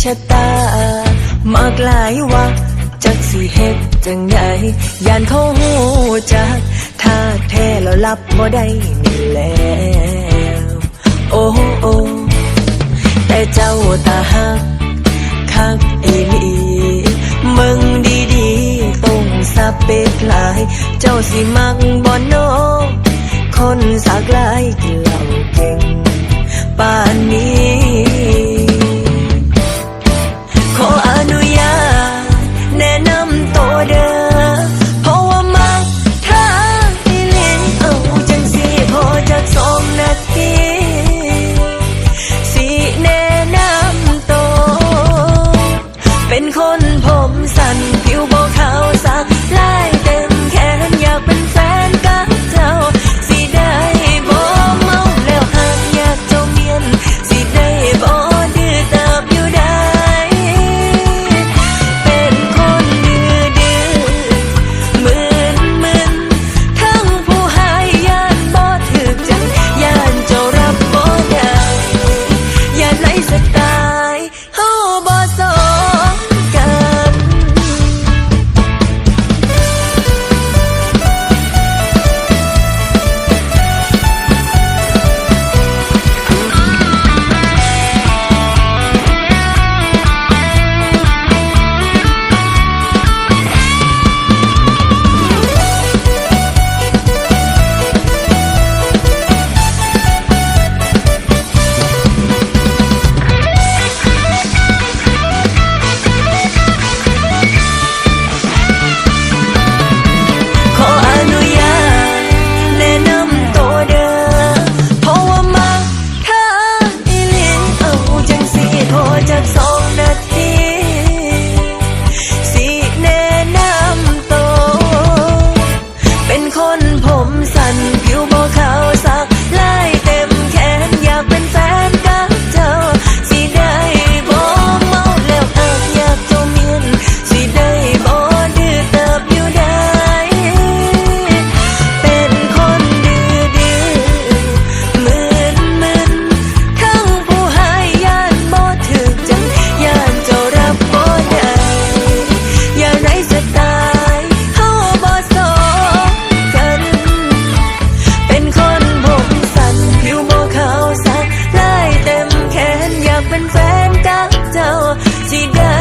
ชะตามากหลายว่าจักสิเฮ็ดจังใดยานเขาหูจักถ้าแท้แล้วรับบ่ได้นี่แล้วโอ้โอ้แต่เจ้าตาหักคักอีลีมึงดีๆต้องสะเปกหลาย เจ้าสิมักบ่โนคนสักหลายกิ tidak